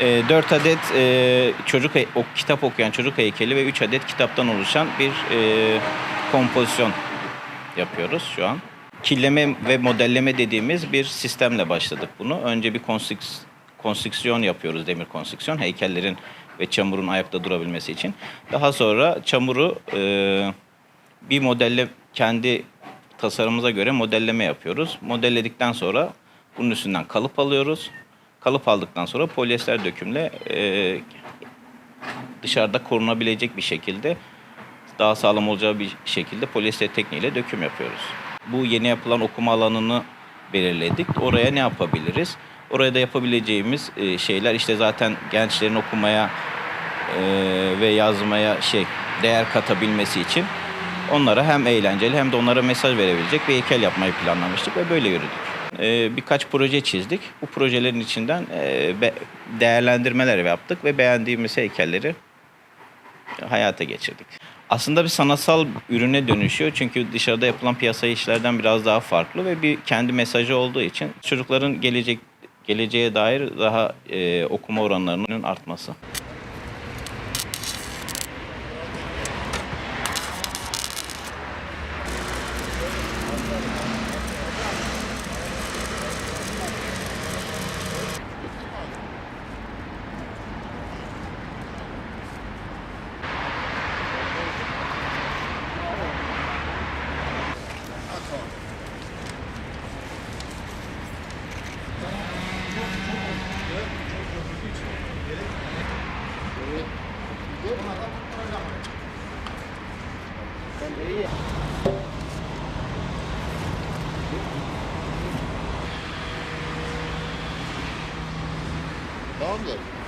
E, 4 adet çocuk o, kitap okuyan çocuk heykeli ve 3 adet kitaptan oluşan bir e, kompozisyon yapıyoruz şu an. Killeme ve modelleme dediğimiz bir sistemle başladık bunu. Önce bir konstrüks- konstrüksiyon yapıyoruz, demir konstrüksiyon, heykellerin ve çamurun ayakta durabilmesi için. Daha sonra çamuru e, bir modelle kendi tasarımımıza göre modelleme yapıyoruz. Modelledikten sonra bunun üstünden kalıp alıyoruz. Kalıp aldıktan sonra polyester dökümle e, dışarıda korunabilecek bir şekilde daha sağlam olacağı bir şekilde polyester tekniğiyle döküm yapıyoruz. Bu yeni yapılan okuma alanını belirledik. Oraya ne yapabiliriz? Oraya da yapabileceğimiz e, şeyler işte zaten gençlerin okumaya e, ve yazmaya şey değer katabilmesi için onlara hem eğlenceli hem de onlara mesaj verebilecek bir heykel yapmayı planlamıştık ve böyle yürüdük. E, birkaç proje çizdik. Bu projelerin içinden e, değerlendirmeler yaptık ve beğendiğimiz heykelleri hayata geçirdik. Aslında bir sanatsal ürüne dönüşüyor çünkü dışarıda yapılan piyasa işlerden biraz daha farklı ve bir kendi mesajı olduğu için çocukların gelecek geleceğe dair daha e, okuma oranlarının artması. Tamamdır.